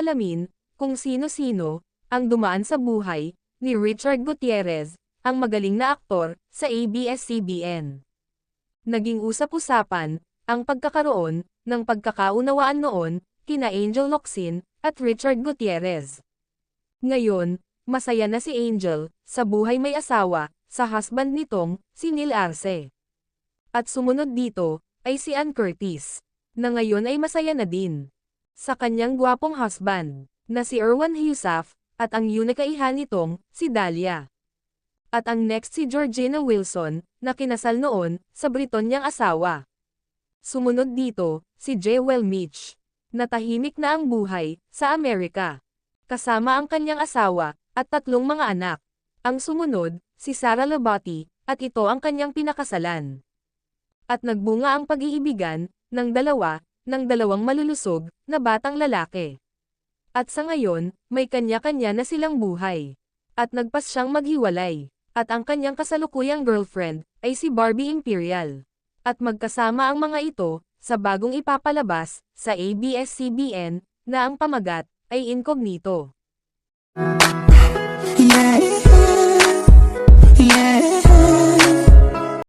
alamin kung sino-sino ang dumaan sa buhay ni Richard Gutierrez, ang magaling na aktor sa ABS-CBN. Naging usap-usapan ang pagkakaroon ng pagkakaunawaan noon kina Angel Locsin at Richard Gutierrez. Ngayon, masaya na si Angel sa buhay may asawa sa husband nitong si Neil Arce. At sumunod dito ay si Ann Curtis, na ngayon ay masaya na din sa kanyang gwapong husband, na si Erwan Husaf, at ang yunakaihan nitong, si Dahlia. At ang next si Georgina Wilson, na kinasal noon, sa Briton niyang asawa. Sumunod dito, si Jewel Mitch, na tahimik na ang buhay, sa Amerika. Kasama ang kanyang asawa, at tatlong mga anak. Ang sumunod, si Sarah Labati, at ito ang kanyang pinakasalan. At nagbunga ang pag-iibigan, ng dalawa, ng dalawang malulusog, na batang lalaki. At sa ngayon, may kanya-kanya na silang buhay. At nagpas siyang maghiwalay. At ang kanyang kasalukuyang girlfriend, ay si Barbie Imperial. At magkasama ang mga ito, sa bagong ipapalabas, sa ABS-CBN, na ang pamagat, ay incognito.